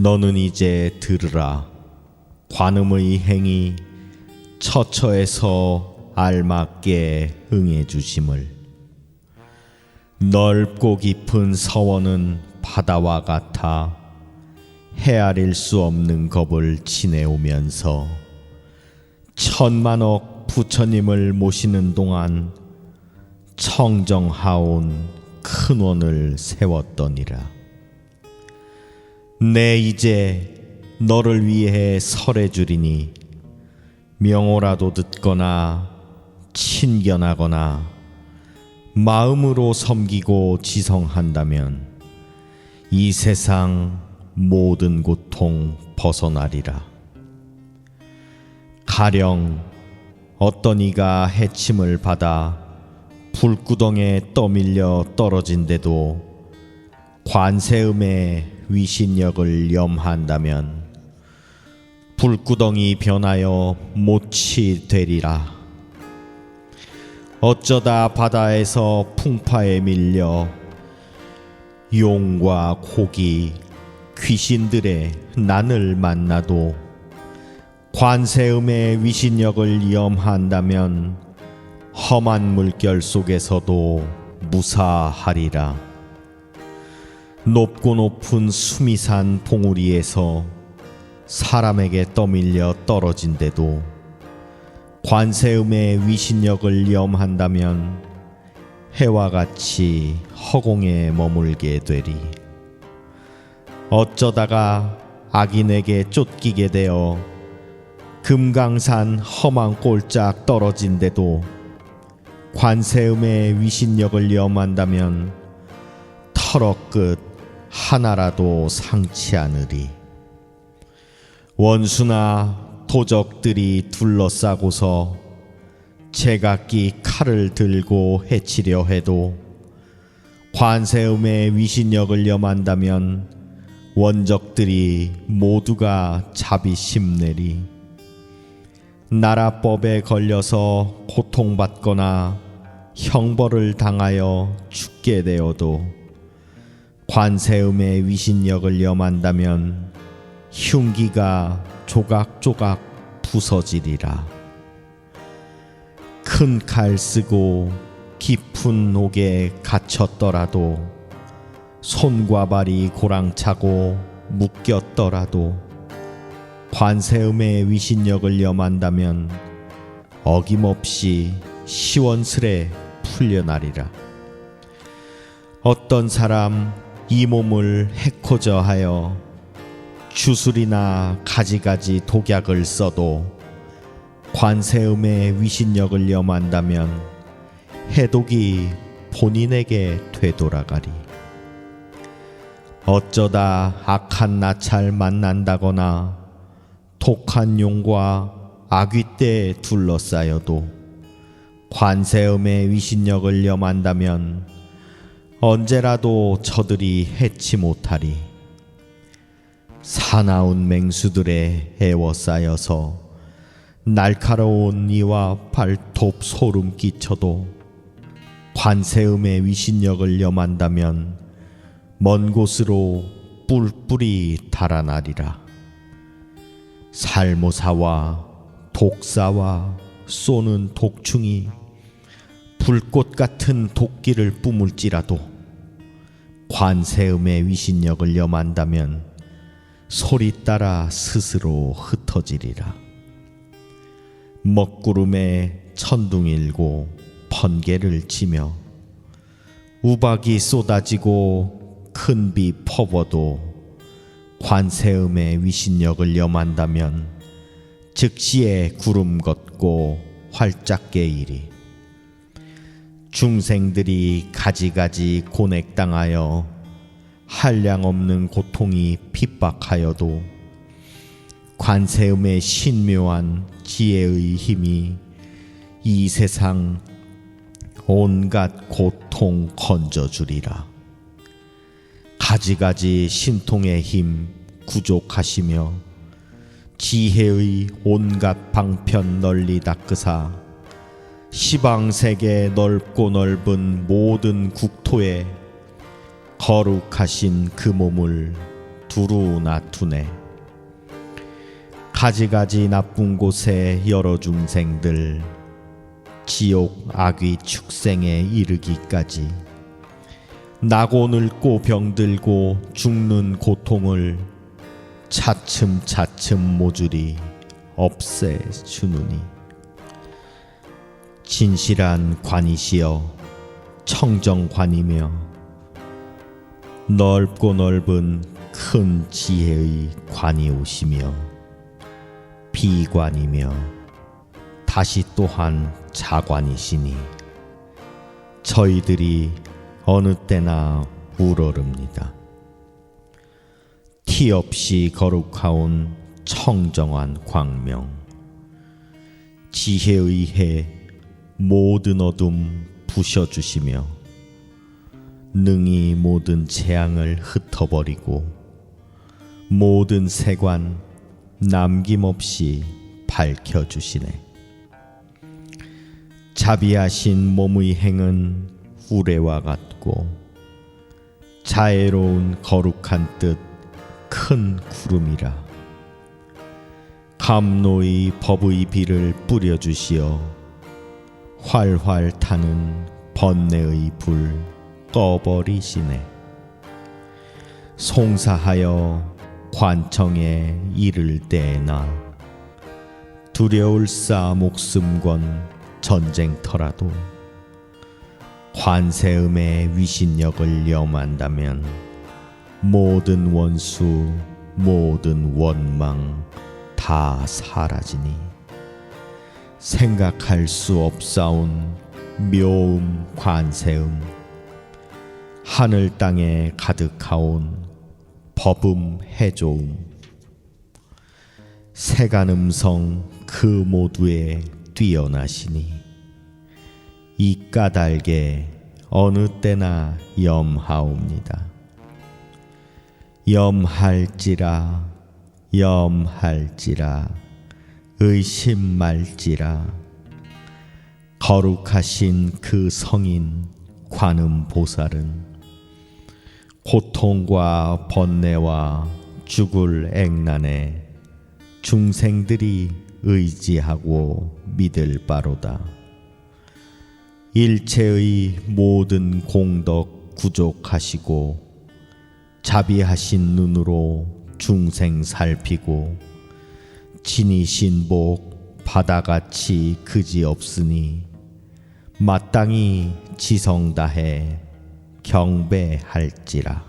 너는 이제 들으라 관음의 행위 처처에서 알맞게 응해 주심을 넓고 깊은 서원은 바다와 같아 헤아릴 수 없는 겁을 지내오면서 천만억 부처님을 모시는 동안 청정하온 큰 원을 세웠더니라. 내 이제 너를 위해 설해 주리니 명호라도 듣거나 친견하거나 마음으로 섬기고 지성한다면 이 세상 모든 고통 벗어나리라. 가령 어떤 이가 해침을 받아 불구덩에 떠밀려 떨어진데도 관세음의 위신력을 염한다면 불구덩이 변하여 못이 되리라. 어쩌다 바다에서 풍파에 밀려 용과 고기, 귀신들의 난을 만나도 관세음의 위신력을 염한다면 험한 물결 속에서도 무사하리라. 높고 높은 수미산 봉우리에서 사람에게 떠밀려 떨어진데도 관세음의 위신력을 염한다면 해와 같이 허공에 머물게 되리. 어쩌다가 악인에게 쫓기게 되어 금강산 험한 꼴짝 떨어진데도 관세음의 위신력을 염한다면 털어 끝 하나라도 상치 않으리. 원수나 도적들이 둘러싸고서 제각기 칼을 들고 해치려 해도 관세음의 위신력을 염한다면 원적들이 모두가 자비 심내리 나라법에 걸려서 고통받거나 형벌을 당하여 죽게 되어도 관세음의 위신력을 염한다면 흉기가 조각조각 부서지리라. 큰 칼 쓰고 깊은 옥에 갇혔더라도 손과 발이 고랑차고 묶였더라도 관세음의 위신력을 염한다면 어김없이 시원스레 풀려나리라. 어떤 사람 이 몸을 해코져 하여 주술이나 가지가지 독약을 써도 관세음의 위신력을 염한다면 해독이 본인에게 되돌아가리. 어쩌다 악한 나찰 만난다거나 독한 용과 아귀떼에 둘러싸여도 관세음의 위신력을 염한다면 언제라도 저들이 해치 못하리. 사나운 맹수들의 애워싸여서 날카로운 이와 발톱 소름 끼쳐도 관세음의 위신력을 염한다면 먼 곳으로 뿔뿔이 달아나리라. 살모사와 독사와 쏘는 독충이 불꽃 같은 도끼를 뿜을지라도 관세음의 위신력을 염한다면 소리 따라 스스로 흩어지리라. 먹구름에 천둥일고 번개를 치며 우박이 쏟아지고 큰 비 퍼워도 관세음의 위신력을 염한다면 즉시에 구름 걷고 활짝 깨이리. 중생들이 가지가지 고넥당하여 한량 없는 고통이 핍박하여도 관세음의 신묘한 지혜의 힘이 이 세상 온갖 고통 건져주리라. 가지가지 신통의 힘 구족하시며 지혜의 온갖 방편 널리 닦으사 시방 세계 넓고 넓은 모든 국토에 거룩하신 그 몸을 두루 나투네. 가지가지 나쁜 곳에 여러 중생들 지옥 악귀 축생에 이르기까지 나고 늙고 병들고 죽는 고통을 차츰차츰 모조리 없애주느니 진실한 관이시여 청정관이며 넓고 넓은 큰 지혜의 관이 오시며 비관이며 다시 또한 자관이시니 저희들이 어느 때나 우러릅니다. 티 없이 거룩하온 청정한 광명 지혜의 해 모든 어둠 부셔주시며 능히 모든 재앙을 흩어버리고 모든 세관 남김없이 밝혀주시네. 자비하신 몸의 행은 우레와 같고 자애로운 거룩한 뜻 큰 구름이라. 감노의 법의 비를 뿌려주시어 활활 타는 번뇌의 불 꺼버리시네. 송사하여 관청에 이를 때나. 두려울사 목숨건 전쟁터라도 관세음의 위신력을 염한다면 모든 원수 모든 원망 다 사라지니 생각할 수 없사온 묘음 관세음. 하늘 땅에 가득하온 법음 해조음. 세간 음성 그 모두에 뛰어나시니 이 까닭에 어느 때나 염하옵니다. 염할지라 염할지라 의심 말지라 거룩하신 그 성인 관음 보살은 고통과 번뇌와 죽을 액난에 중생들이 의지하고 믿을 바로다. 일체의 모든 공덕 구족하시고 자비하신 눈으로 중생 살피고 진이신 복 바다같이 그지 없으니 마땅히 지성 다해 경배할지라